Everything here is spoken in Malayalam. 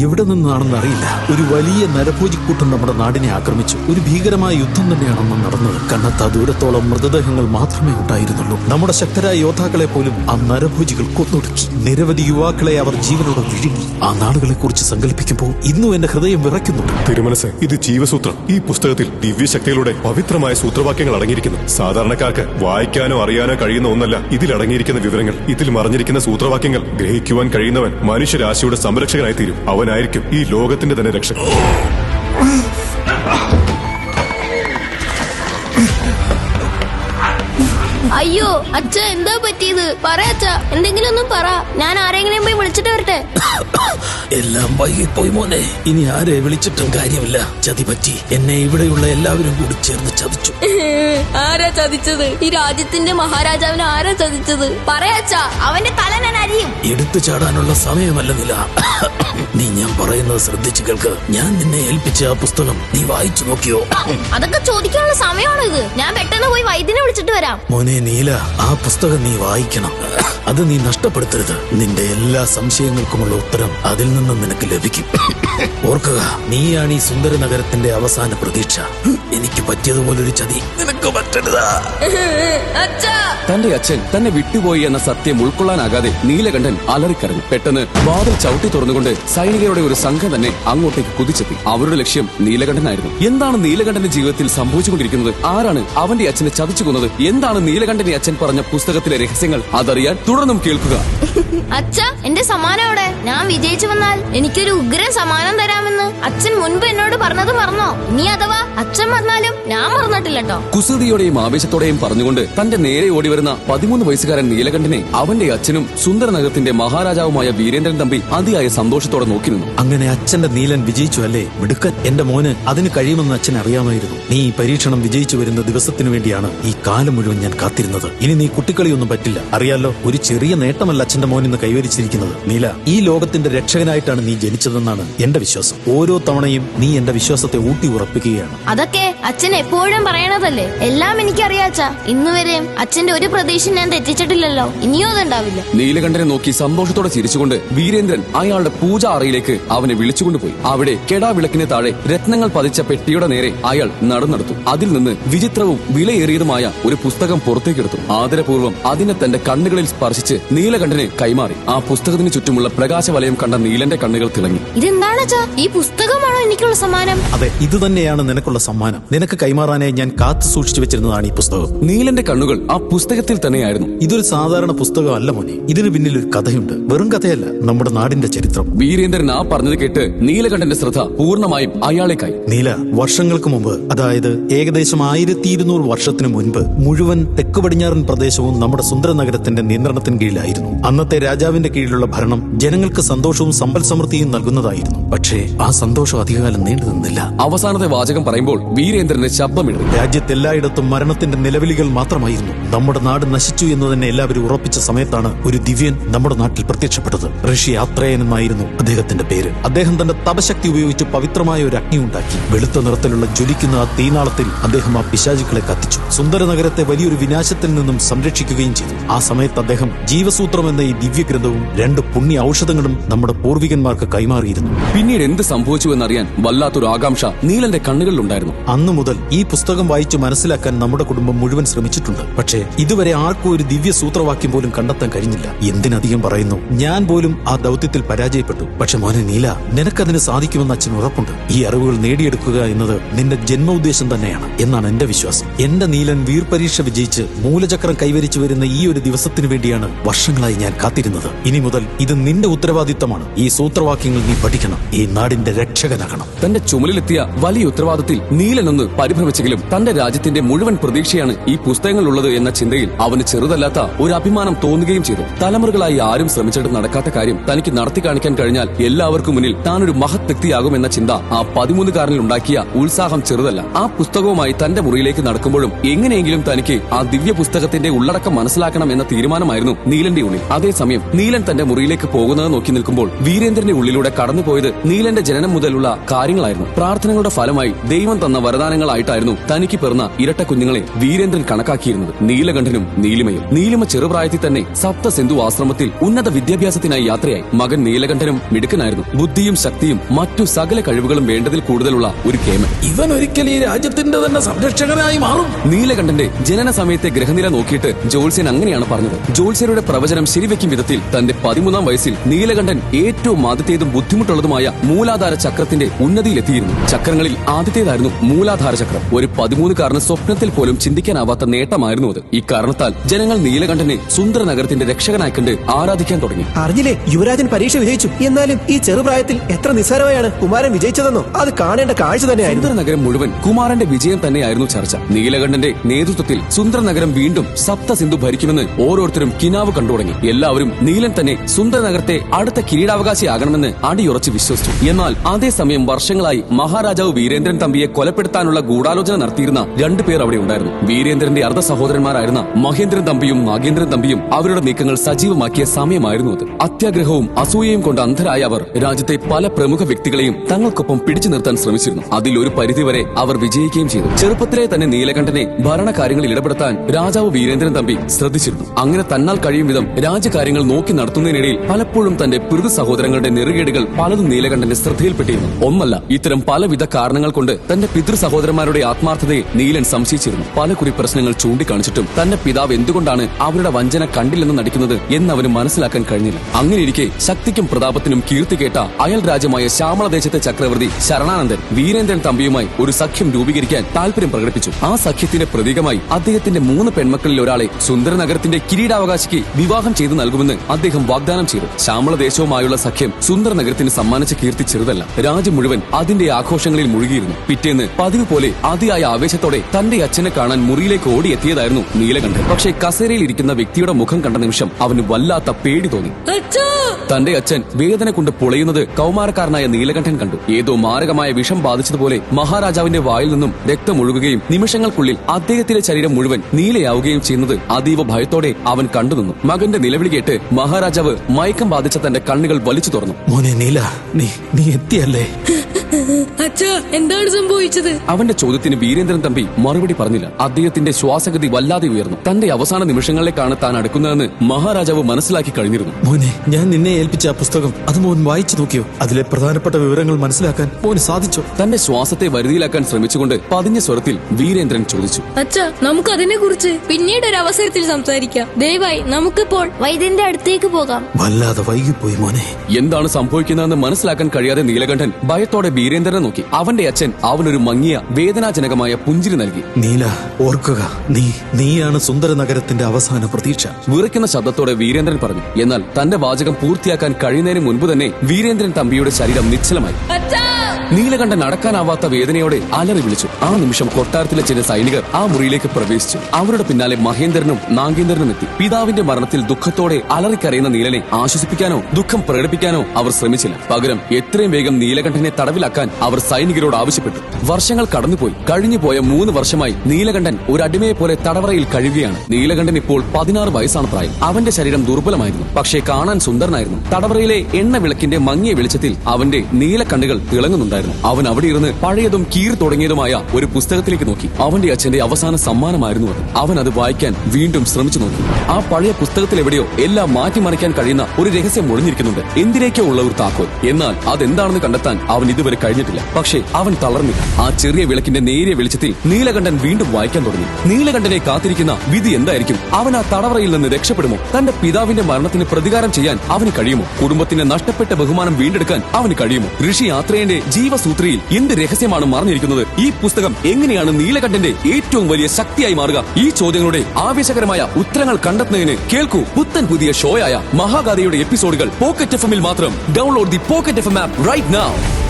എവിടെ നിന്നാണെന്ന് അറിയില്ല. ഒരു വലിയ നരഭോജിക്കൂട്ടം നമ്മുടെ നാടിനെ ആക്രമിച്ചു. ഒരു ഭീകരമായ യുദ്ധം തന്നെയാണെന്ന് നടന്നത്. കണ്ണത്ത ദൂരത്തോളം മൃതദേഹങ്ങൾ മാത്രമേ ഉണ്ടായിരുന്നുള്ളൂ. നമ്മുടെ ശക്തരായ യോദ്ധാക്കളെ പോലും ആ നരഭോജികൾ കൊന്നൊടുക്കി. നിരവധി യുവാക്കളെ അവർ ജീവനോടെ വിഴുങ്ങി. ആ നാളുകളെ കുറിച്ച് സങ്കല്പിക്കുമ്പോൾ ഇന്നും എന്റെ ഹൃദയം വിറയ്ക്കുന്നുണ്ട്. തിരുമനസ് ഇത് ജീവസൂത്രം. ഈ പുസ്തകത്തിൽ ദിവ്യശക്തികളുടെ പവിത്രമായ സൂത്രവാക്യങ്ങൾ അടങ്ങിയിരിക്കുന്നു. സാധാരണക്കാർക്ക് വായിക്കാനോ അറിയാനോ കഴിയുന്ന ഒന്നല്ല ഇതിൽ അടങ്ങിയിരിക്കുന്ന വിവരങ്ങൾ. ഇതിൽ മറിഞ്ഞിരിക്കുന്ന സൂത്രവാക്യങ്ങൾ ഗ്രഹിക്കുവാൻ കഴിയുന്നവൻ മനുഷ്യരാശിയുടെ സംരക്ഷകനായി തീരും അവനായിരിക്കും ഈ ലോകത്തിന്റെ തന്നെ രക്ഷ. അയ്യോ അച്ഛ എന്താ പറ്റിയത്? പറ അച്ഛ എന്തെങ്കിലും ഒന്നും പറ. ഞാൻ ആരെങ്കിലും പോയി വിളിച്ചിട്ട് വരട്ടെ? എല്ലാം വൈകിപ്പോയി മോനെ. ഇനി ആരെ വിളിച്ചിട്ടും കാര്യമില്ല. ചതി പറ്റി. എന്നെ ഇവിടെയുള്ള എല്ലാവരും കൂടി ചേർന്ന് ചതിച്ചു. ആരാ ചതിച്ചത്? ഈ രാജ്യത്തിന്റെ മഹാരാജാവിനെ ആരാ ചതിച്ചത്? പറയാച്ച അവന്റെ തല ഞാൻ അരിയും. എടുത്തു ചാടാനുള്ള സമയമല്ല നില. നീ ഞാൻ പറയുന്നത് ശ്രദ്ധിച്ചു കേൾക്ക്. ഞാൻ നിന്നെ ഏൽപ്പിച്ച ആ പുസ്തകം നീ വായിച്ചു നോക്കിയോ? അതൊക്കെ ചോദിക്കാനുള്ള സമയമാണ് ഇത്? ഞാൻ പെട്ടെന്ന് പോയി വൈദ്യനെ വിളിച്ചിട്ട് വരാം. മോനെ നീല ആ പുസ്തകം നീ വായിക്കണം. അത് നീ നഷ്ടപ്പെടുത്തരുത്. നിന്റെ എല്ലാ സംശയങ്ങൾക്കുമുള്ള ഉത്തരം അതിൽ നിന്നും നിനക്ക് ലഭിക്കും. ഓർക്കുക നീയാണ് ഈ സുന്ദര നഗരത്തിന്റെ അവസാന പ്രതീക്ഷ. എനിക്ക് പറ്റിയതുപോലൊരു ചതി. നിനക്ക് പറ്റരുതാ. തന്റെ അച്ഛൻ തന്നെ വിട്ടുപോയി എന്ന സത്യം ഉൾക്കൊള്ളാനാകാതെ നീലകണ്ഠൻ അലറിക്കരഞ്ഞു. പെട്ടെന്ന് വാതിൽ ചവിട്ടി തുറന്നുകൊണ്ട് സൈനികരുടെ ഒരു സംഘം തന്നെ അങ്ങോട്ടേക്ക് കുതിച്ചെത്തി. അവരുടെ ലക്ഷ്യം നീലകണ്ഠനായിരുന്നു. എന്താണ് നീലകണ്ഠന്റെ ജീവിതത്തിൽ സംഭവിച്ചുകൊണ്ടിരിക്കുന്നത്? ആരാണ് അവന്റെ അച്ഛനെ ചതിച്ചു കൊന്നത്? എന്താണ് നീലകണ്ഠന്റെ അച്ഛൻ പറഞ്ഞ പുസ്തകത്തിലെ രഹസ്യങ്ങൾ? അതറിയാൻ തുടർന്നും കേൾക്കുക. അച്ഛ എന്റെ സമ്മാനം അവിടെ ഞാൻ വിജയിച്ചു വന്നാൽ എനിക്കൊരു ഉഗ്രൻ സമ്മാനം അച്ഛൻ മുൻപ് എന്നോട് പറഞ്ഞത് മറന്നോ? ഇനി അഥവാ അച്ഛൻ മറന്നാലും ഞാൻ മറന്നിട്ടില്ല കേട്ടോ കുസൃതിയോടെയും ആവേശത്തോടെയും പറഞ്ഞുകൊണ്ട് തന്റെ നേരെ ഓടി വരുന്ന പതിമൂന്ന് വയസ്സുകാരൻ നീലകണ്ഠനെ അവന്റെ അച്ഛനും സുന്ദരനഗരത്തിന്റെ മഹാരാജാവുമായ വീരേന്ദ്രൻ തമ്പി അതിയായ സന്തോഷത്തോടെ നോക്കി നിന്നു. അങ്ങനെ അച്ഛന്റെ നീലൻ വിജയിച്ചു അല്ലേ? മിടുക്കൻ എന്റെ മോന് അതിന് കഴിയുമെന്ന് അച്ഛൻ അറിയാമായിരുന്നു. നീ ഈ പരീക്ഷണം വിജയിച്ചു വരുന്ന ദിവസത്തിനു വേണ്ടിയാണ് ഈ കാലം മുഴുവൻ ഞാൻ കാത്തിരുന്നത്. ഇനി നീ കുട്ടിക്കളിയൊന്നും പറ്റില്ല. അറിയാലോ ഒരു ചെറിയ നേട്ടമല്ല അച്ഛന്റെ മോൻ ഇന്ന് കൈവരിച്ചിരിക്കുന്നത്. നീല ഈ ലോകത്തിന്റെ രക്ഷകനായിട്ടാണ് നീ ജനിച്ചതെന്നാണ് എന്റെ വിശ്വാസം. ഓരോ തവണയും നീ എന്റെ വിശ്വാസത്തെ ഊട്ടി ഉറപ്പിക്കുകയാണ്. അതൊക്കെ അച്ഛൻ എപ്പോഴും പറയണതല്ലേ? എല്ലാം എനിക്കറിയാച്ച ഇന്ന് വരെയും അച്ഛന്റെ ഒരു പ്രതീക്ഷ ഞാൻ തെറ്റിച്ചിട്ടില്ലല്ലോ. ഇനിയും അതുണ്ടാവില്ല. നീലകണ്ഠനെ നോക്കി സന്തോഷത്തോടെ ചിരിച്ചുകൊണ്ട് വീരേന്ദ്രൻ അയാളുടെ പൂജ അറയിലേക്ക് അവനെ വിളിച്ചുകൊണ്ടുപോയി. അവിടെ കെടാവിളക്കിന് താഴെ രത്നങ്ങൾ പതിച്ച പെട്ടിയുടെ നേരെ അയാൾ നടന്നെടുത്തു. അതിൽ നിന്ന് വിചിത്രവും വിലയേറിയതുമായ ഒരു പുസ്തകം പുറത്തേക്കെടുത്തു. ആദരപൂർവം അതിനെ തന്റെ കണ്ണുകളിൽ സ്പർശിച്ച് നീലകണ്ഠനെ കൈമാറി. ആ പുസ്തകത്തിന് ചുറ്റുമുള്ള പ്രകാശവലയം കണ്ട നീലന്റെ കണ്ണുകൾ തിളങ്ങി. ഇതെന്താണ് ഈ ഈ പുസ്തകമാണോ എനിക്കുള്ള സമ്മാനം? അതെ ഇത് തന്നെയാണ് നിനക്കുള്ള സമ്മാനം. നിനക്ക് കൈമാറാനായി ഞാൻ കാത്തു സൂക്ഷിച്ചു വെച്ചിരുന്നതാണ് ഈ പുസ്തകം. നീലന്റെ കണ്ണുകൾ ആ പുസ്തകത്തിൽ തന്നെയായിരുന്നു. ഇതൊരു സാധാരണ പുസ്തകമല്ല മോനെ. ഇതിന് പിന്നിൽ ഒരു കഥയുണ്ട്. വെറും കഥയല്ല നമ്മുടെ നാടിന്റെ ചരിത്രം. വീരേന്ദ്രൻ ആ പറഞ്ഞത് കേട്ട് നീലകണ്ഠന്റെ ശ്രദ്ധ പൂർണമായും അയാളേക്കായി. നീല വർഷങ്ങൾക്ക് മുമ്പ് അതായത് ഏകദേശം ആയിരത്തി ഇരുന്നൂറ് വർഷത്തിന് മുൻപ് മുഴുവൻ തെക്ക് പടിഞ്ഞാറൻ പ്രദേശവും നമ്മുടെ സുന്ദര നഗരത്തിന്റെ നിയന്ത്രണത്തിന് കീഴിലായിരുന്നു. അന്നത്തെ രാജാവിന്റെ കീഴിലുള്ള ഭരണം ജനങ്ങൾക്ക് സന്തോഷവും സമ്പൽ സമൃദ്ധിയും നൽകുന്നതായിരുന്നു. പക്ഷേ ആ സന്തോഷം അധികകാലം നീണ്ടു നിന്നില്ല. അവസാനത്തെ വാചകം പറയുമ്പോൾ വീരേന്ദ്രന് ശബ്ദമിടും. രാജ്യത്തെല്ലായിടത്തും മരണത്തിന്റെ നിലവിളികൾ മാത്രമായിരുന്നു. നമ്മുടെ നാട് നശിച്ചു എന്ന് തന്നെ എല്ലാവരും ഉറപ്പിച്ച സമയത്താണ് ഒരു ദിവ്യൻ നമ്മുടെ നാട്ടിൽ പ്രത്യക്ഷപ്പെട്ടത്. ഋഷി ആത്രേയൻ എന്നായിരുന്നു അദ്ദേഹത്തിന്റെ പേര്. അദ്ദേഹം തന്റെ തപശക്തി ഉപയോഗിച്ച് പവിത്രമായ ഒരു അഗ്നി ഉണ്ടാക്കി. വെളുത്ത നിറത്തിലുള്ള ജ്വലിക്കുന്ന ആ തീനാളത്തിൽ അദ്ദേഹം ആ പിശാചുക്കളെ കത്തിച്ചു. സുന്ദര നഗരത്തെ വലിയൊരു വിനാശത്തിൽ നിന്നും സംരക്ഷിക്കുകയും ചെയ്തു. ആ സമയത്ത് അദ്ദേഹം ജീവസൂത്രം എന്ന ഈ ദിവ്യഗ്രന്ഥവും രണ്ട് പുണ്യ ഔഷധങ്ങളും നമ്മുടെ പൂർവികന്മാർക്ക് കൈമാറിയിരുന്നു. പിന്നീട് എന്ത് സംഭവിച്ചു? എന്നറിയാൻ വല്ലാത്തൊരു ആകാംക്ഷ നീലന്റെ കണ്ണുകളിലുണ്ടായിരുന്നു. അന്നു മുതൽ ഈ പുസ്തകം വായിച്ചു മനസ്സിലാക്കാൻ നമ്മുടെ കുടുംബം മുഴുവൻ ശ്രമിച്ചിട്ടുണ്ട്. പക്ഷേ ഇതുവരെ ആർക്കും ഒരു ദിവ്യ സൂത്രവാക്യം പോലും കണ്ടെത്താൻ കഴിഞ്ഞില്ല. എന്തിനധികം പറയുന്നു? ഞാൻ പോലും ആ ദൗത്യത്തിൽ പരാജയപ്പെട്ടു. പക്ഷെ മോനെ നീല നിനക്കതിന് സാധിക്കുമെന്ന് അച്ഛൻ ഉറപ്പുണ്ട്. ഈ അറിവുകൾ നേടിയെടുക്കുക എന്നത് നിന്റെ ജന്മോദ്ദേശം തന്നെയാണ് എന്നാണ് എന്റെ വിശ്വാസം. എന്റെ നീലൻ വീർ പരീക്ഷ വിജയിച്ച് മൂലചക്രം കൈവരിച്ചു വരുന്ന ഈ ഒരു ദിവസത്തിനു വേണ്ടിയാണ് വർഷങ്ങളായി ഞാൻ കാത്തിരുന്നത്. ഇനി മുതൽ ഇത് നിന്റെ ഉത്തരവാദിത്തമാണ്. ഈ സൂത്രവാക്യങ്ങൾ നീ പഠിക്കണം. ഈ നാടിന്റെ രക്ഷകനാകണം. തന്റെ ചുമലിലെത്തിയ വലിയ ഉത്തരവാദത്തിൽ നീലനൊന്ന് പരിഭ്രമിച്ചെങ്കിലും തന്റെ രാജ്യത്തിന്റെ മുഴുവൻ പ്രതീക്ഷയാണ് ഈ പുസ്തകങ്ങളുള്ളത് എന്ന ചിന്തയിൽ അവന് ചെറുതല്ലാത്ത ഒരു അഭിമാനം തോന്നുകയും ചെയ്തു. തലമുറകളായി ആരും ശ്രമിച്ചിട്ട് നടക്കാത്ത കാര്യം തനിക്ക് നടത്തി കാണിക്കാൻ കഴിഞ്ഞാൽ എല്ലാവർക്കും മുന്നിൽ താനൊരു മഹത് വ്യക്തിയാകുമെന്ന ചിന്ത ആ പതിമൂന്നുകാരനിൽ ഉണ്ടാക്കിയ ഉത്സാഹം ചെറുതല്ല. ആ പുസ്തകവുമായി തന്റെ മുറിയിലേക്ക് നടക്കുമ്പോഴും എങ്ങനെയെങ്കിലും തനിക്ക് ആ ദിവ്യ പുസ്തകത്തിന്റെ ഉള്ളടക്കം മനസ്സിലാക്കണം എന്ന തീരുമാനമായിരുന്നു നീലന്റെ ഉള്ളിൽ. അതേസമയം നീലൻ തന്റെ മുറിയിലേക്ക് പോകുന്നത് നോക്കി നിൽക്കുമ്പോൾ വീരേന്ദ്രന്റെ ഉള്ളിലൂടെ കടന്നുപോയത് നീലന്റെ ജനനം മുതലുള്ള കാര്യങ്ങളായിരുന്നു. പ്രാർത്ഥനകളുടെ ഫലമായി ദൈവം തന്ന വരദാനങ്ങളായിട്ടായിരുന്നു തനിക്ക് പിറന്ന ഇരട്ട കുഞ്ഞുങ്ങളെ വീരേന്ദ്രൻ കണക്കാക്കിയിരുന്നത്. നീലകണ്ഠനും നീലിമയും. നീലിമ ചെറുപ്രായത്തിൽ തന്നെ സപ്ത സിന്ധു ആശ്രമത്തിൽ ഉന്നത വിദ്യാഭ്യാസത്തിനായി യാത്രയായി. മകൻ നീലകണ്ഠനും മിടുക്കനായിരുന്നു. ബുദ്ധിയും ശക്തിയും മറ്റു സകല കഴിവുകളും വേണ്ടതിൽ കൂടുതലുള്ള ഒരു കേമൻ. ഇവൻ ഒരിക്കലും ഈ രാജ്യത്തിന്റെ തന്നെ സംരക്ഷകനായി മാറും. നീലകണ്ഠന്റെ ജനന സമയത്തെ ഗ്രഹനില നോക്കിയിട്ട് ജോത്സ്യൻ അങ്ങനെയാണ് പറഞ്ഞത്. ജോത്സ്യരുടെ പ്രവചനം ശരിവെക്കും വിധത്തിൽ തന്റെ പതിമൂന്നാം വയസ്സിൽ നീലകണ്ഠൻ ഏറ്റവും ആദ്യത്തേതും ബുദ്ധിമുട്ടുള്ളതുമായ മൂലാധാര ചക്രത്തിന്റെ ഉന്നതിയിലെത്തിയിരുന്നു. ചക്രങ്ങളിൽ ആദ്യത്തേതായിരുന്നു മൂലാധാര ചക്രം. ഒരു പതിമൂന്നുകാരന് സ്വപ്നത്തിൽ പോലും ചിന്തിക്കാനാവാത്ത നേട്ടമായിരുന്നു അത്. ഇക്കാരണത്താൽ ജനങ്ങൾ നീലകണ്ഠനെ സുന്ദര നഗരത്തിന്റെ രക്ഷകനായി കണ്ട് ആരാധിക്കാൻ തുടങ്ങി. അറിഞ്ഞില്ലേ യുവരാജൻ പരീക്ഷ വിജയിച്ചു. എന്നാലും ഈ ചെറുപ്രായത്തിൽ എത്ര നിസ്സാരമായാണ് കുമാരൻ വിജയിച്ചതെന്നോ? അത് കാണേണ്ട കാഴ്ച തന്നെയായിരുന്നു. സുന്ദര നഗരം മുഴുവൻ കുമാരന്റെ വിജയം തന്നെയായിരുന്നു ചർച്ച. നീലകണ്ഠന്റെ നേതൃത്വത്തിൽ സുന്ദര നഗരം വീണ്ടും സപ്ത സിന്ധു ഭരിക്കുമെന്ന് ഓരോരുത്തരും കിനാവ് കണ്ടു തുടങ്ങി. എല്ലാവരും നീലൻ തന്നെ സുന്ദര നഗരത്തെ അടുത്ത കിരീടാവകാശിയാകണമെന്ന് അടിയുറച്ച് വിശ്വസിച്ചു. എന്നാൽ അതേസമയം വർഷങ്ങളായി മഹാരാജാവ് വീരേന്ദ്രൻ തമ്പിയെ കൊലപ്പെടുത്താനുള്ള ഗൂഢാലോചന നടത്തിയിരുന്ന രണ്ടു പേർ അവിടെ ഉണ്ടായിരുന്നു. വീരേന്ദ്രന്റെ അർദ്ധ സഹോദരന്മാരായിരുന്ന മഹേന്ദ്രൻ തമ്പിയും നാഗേന്ദ്രൻ തമ്പിയും അവരുടെ നീക്കങ്ങൾ സജീവമാക്കിയ സമയമായിരുന്നു അത്. അത്യാഗ്രഹവും അസൂയയും കൊണ്ട് അന്ധരായ അവർ രാജ്യത്തെ പല പ്രമുഖ വ്യക്തികളെയും തങ്ങൾക്കൊപ്പം പിടിച്ചു നിർത്താൻ ശ്രമിച്ചിരുന്നു. അതിൽ ഒരു പരിധിവരെ അവർ വിജയിക്കുകയും ചെയ്തു. ചെറുപ്പത്തിലെ തന്നെ നീലകണ്ഠനെ ഭരണകാര്യങ്ങളിൽ ഇടപെടുത്താൻ രാജാവ് വീരേന്ദ്രൻ തമ്പി ശ്രദ്ധിച്ചിരുന്നു. അങ്ങനെ തന്നാൽ കഴിയും വിധം രാജ്യകാര്യങ്ങൾ നോക്കി നടത്തുന്നതിനിടയിൽ പലപ്പോഴും തന്റെ പിതൃ സഹോദരങ്ങളുടെ നെറുകേടുകൾ പലതും നീലകണ്ഠന്റെ ശ്രദ്ധയിൽപ്പെട്ടിരുന്നു ഒന്നല്ല ഇത്തരം പലവിധ കാരണങ്ങൾ കൊണ്ട് തന്റെ പിതൃ സഹോദരന്മാരുടെ ആത്മാർത്ഥതയെ നീലൻ സംശയിച്ചിരുന്നു. പല കുറി പ്രശ്നങ്ങൾ ചൂണ്ടിക്കാണിച്ചിട്ടും തന്റെ പിതാവ് എന്തുകൊണ്ടാണ് അവരുടെ വഞ്ചന കണ്ടില്ലെന്ന് നടിക്കുന്നത് എന്ന് അവന് മനസ്സിലാക്കാൻ കഴിഞ്ഞില്ല. അങ്ങനെയിരിക്കെ ശക്തിക്കും പ്രതാപത്തിനും കീർത്തി കേട്ട അയൽ രാജ്യമായ ശ്യാമളദേശത്തെ ചക്രവർത്തി ശരണാനന്ദൻ വീരേന്ദ്രൻ തമ്പിയുമായി ഒരു സഖ്യം രൂപീകരിക്കാൻ താല്പര്യം പ്രകടിപ്പിച്ചു. ആ സഖ്യത്തിന്റെ പ്രതീകമായി അദ്ദേഹത്തിന്റെ മൂന്ന് പെൺമക്കളിൽ ഒരാളെ സുന്ദര നഗരത്തിന്റെ കിരീടാവകാശിക്ക് വിവാഹം ചെയ്തു നൽകുമെന്ന് അദ്ദേഹം വാഗ്ദാനം ചെയ്തു. ശ്യാമളദേശവുമായുള്ള സഖ്യം സുന്ദര നഗരത്തിന് സമ്മാനിച്ച കീർത്തി ചെറുതല്ല. രാജ്യം മുഴുവൻ അതിന്റെ ആഘോഷങ്ങളിൽ മുഴുകിയിരുന്നു. പിറ്റേന്ന് പതിവ് പോലെ അതിയായ ആവേശത്തോടെ തന്റെ അച്ഛനെ കാണാൻ മുറിയിലേക്ക് ഓടിയെത്തിയതായിരുന്നു നീലകണ്ഠൻ. പക്ഷേ കസേരയിൽ ഇരിക്കുന്ന വ്യക്തിയുടെ മുഖം കണ്ട നിമിഷം അവന് വല്ലാത്ത പേടി തോന്നി. തന്റെ അച്ഛൻ വേദന കൊണ്ട് പൊളയുന്നത് കൗമാരക്കാരനായ നീലകണ്ഠൻ കണ്ടു. ഏതോ മാരകമായ വിഷം ബാധിച്ചതുപോലെ മഹാരാജാവിന്റെ വായിൽ നിന്നും രക്തമൊഴുകുകയും നിമിഷങ്ങൾക്കുള്ളിൽ അദ്ദേഹത്തിന്റെ ശരീരം മുഴുവൻ നീലയാവുകയും ചെയ്യുന്നത് അതീവ ഭയത്തോടെ അവൻ കണ്ടുനിന്നു മകന്റെ നിലവിളി കേട്ട് മഹാരാജാവ് മയക്കം ബാധിച്ച തന്റെ കണ്ണുകൾ വലിച്ചു തുറന്നു. മോനെ നീല നീ നീ എത്തിയല്ലേ അച്ഛാ എന്താണ് സംഭവിച്ചത്? അവന്റെ ചോദ്യത്തിന് വീരേന്ദ്രൻ തമ്പി മറുപടി പറഞ്ഞില്ല. അദ്ദേഹത്തിന്റെ ശ്വാസഗതി വല്ലാതെ ഉയർന്നു. തന്റെ അവസാന നിമിഷങ്ങളിലേക്കാണ് താൻ അടുക്കുന്നതെന്ന് മഹാരാജാവ് മനസ്സിലാക്കി കഴിഞ്ഞിരുന്നു. മോനെ ഞാൻ നിന്നെ ഏൽപ്പിച്ച ആ പുസ്തകം അത് മോൻ വായിച്ചു നോക്കിയോ? അതിലെ പ്രധാനപ്പെട്ട വിവരങ്ങൾ മനസ്സിലാക്കാൻ മോന് സാധിച്ചോ? തന്റെ ശ്വാസത്തെ വരുതിയിലാക്കാൻ ശ്രമിച്ചുകൊണ്ട് പതിഞ്ഞ സ്വരത്തിൽ വീരേന്ദ്രൻ ചോദിച്ചു. അച്ഛാ നമുക്ക് അതിനെ കുറിച്ച് പിന്നീട് ഒരു അവസരത്തിൽ സംസാരിക്കാം. ദയവായി നമുക്കിപ്പോൾ വൈദ്യന്റെ അടുത്തേക്ക് പോകാം. വല്ലാതെ വൈകിപ്പോയി മോനെ. എന്താണ് സംഭവിക്കുന്നതെന്ന് മനസ്സിലാക്കാൻ കഴിയാതെ നീലകണ്ഠൻ ഭയത്തോടെ വീരേന്ദ്രനെ നോക്കി. അവന്റെ അച്ഛൻ അവനൊരു മങ്ങിയ വേദനാജനകമായ പുഞ്ചിരി നൽകി. നീല ഓർക്കുക. നീ നീയാണ് സുന്ദര നഗരത്തിന്റെ അവസാന പ്രതീക്ഷ. വിറയ്ക്കുന്ന ശബ്ദത്തോടെ വീരേന്ദ്രൻ പറഞ്ഞു. എന്നാൽ തന്റെ വാചകം പൂർത്തിയാക്കാൻ കഴിയുന്നതിന് മുൻപ് തന്നെ വീരേന്ദ്രൻ തമ്പിയുടെ ശരീരം നിശ്ചലമായി. നീലകണ്ഠൻ നടക്കാനാവാത്ത വേദനയോടെ അലറി വിളിച്ചു. ആ നിമിഷം കൊട്ടാരത്തിലെ ചില സൈനികർ ആ മുറിയിലേക്ക് പ്രവേശിച്ചു. അവരുടെ പിന്നാലെ മഹേന്ദ്രനും നാഗേന്ദ്രനും എത്തി. പിതാവിന്റെ മരണത്തിൽ ദുഃഖത്തോടെ അലറിക്കരയുന്ന നീലനെ ആശ്വസിപ്പിക്കാനോ ദുഃഖം പ്രകടിപ്പിക്കാനോ അവർ ശ്രമിച്ചില്ല. പകരം എത്രയും വേഗം നീലകണ്ഠനെ തടവിലാക്കാൻ അവർ സൈനികരോട് ആവശ്യപ്പെട്ടു. വർഷങ്ങൾ കടന്നുപോയി. കഴിഞ്ഞുപോയ മൂന്ന് വർഷമായി നീലകണ്ഠൻ ഒരു അടിമയെ പോലെ തടവറയിൽ കഴിയുകയാണ്. നീലകണ്ഠൻ ഇപ്പോൾ പതിനാറ് വയസ്സാണ് പ്രായം. അവന്റെ ശരീരം ദുർബലമായിരുന്നു. പക്ഷേ കാണാൻ സുന്ദരനായിരുന്നു. തടവറയിലെ എണ്ണ വിളക്കിന്റെ മങ്ങിയ വെളിച്ചത്തിൽ അവന്റെ നീലക്കണ്ണുകൾ തിളങ്ങുന്നുണ്ടായിരുന്നു. അവൻ അവിടെ ഇരുന്ന് പഴയതും കീർ തുടങ്ങിയതുമായ ഒരു പുസ്തകത്തിലേക്ക് നോക്കി. അവന്റെ അച്ഛന്റെ അവസാന സമ്മാനമായിരുന്നു അത്. അവൻ അത് വായിക്കാൻ വീണ്ടും ശ്രമിച്ചു നോക്കി. ആ പഴയ പുസ്തകത്തിൽ എവിടെയോ എല്ലാം മാറ്റിമറിക്കാൻ കഴിയുന്ന ഒരു രഹസ്യം ഒളിഞ്ഞിരിക്കുന്നുണ്ട്. എന്തിനേക്കോ ഉള്ള ഒരു താക്കോൽ? എന്നാൽ അതെന്താണെന്ന് കണ്ടെത്താൻ അവൻ ഇതുവരെ കഴിഞ്ഞിട്ടില്ല. പക്ഷേ അവൻ തളർന്നില്ല. ആ ചെറിയ വിളക്കിന്റെ നേരിയ വെളിച്ചത്തിൽ നീലകണ്ഠൻ വീണ്ടും വായിക്കാൻ തുടങ്ങി. നീലകണ്ഠനെ കാത്തിരിക്കുന്ന വിധി എന്തായിരിക്കും? അവൻ ആ തടവറയിൽ നിന്ന് രക്ഷപ്പെടുമോ? തന്റെ പിതാവിന്റെ മരണത്തിന് പ്രതികാരം ചെയ്യാൻ അവന് കഴിയുമോ? കുടുംബത്തിന്റെ നഷ്ടപ്പെട്ട ബഹുമാനം വീണ്ടെടുക്കാൻ അവന് കഴിയുമോ? ഋഷി യാത്രേന്റെ ജീവസൂത്രിയിൽ എന്ത് രഹസ്യമാണ് മറഞ്ഞിരിക്കുന്നത്? ഈ പുസ്തകം എങ്ങനെയാണ് നീലകണ്ഠന്റെ ഏറ്റവും വലിയ ശക്തിയായി മാറുക? ഈ ചോദ്യങ്ങളുടെ ആവേശകരമായ ഉത്തരങ്ങൾ കണ്ടെത്തുന്നതിന് കേൾക്കൂ പുത്തൻ പുതിയ ഷോയായ മഹാഗാഥയുടെ എപ്പിസോഡുകൾ പോക്കറ്റ് എഫ് മാത്രം. Download the pocket FM app right now.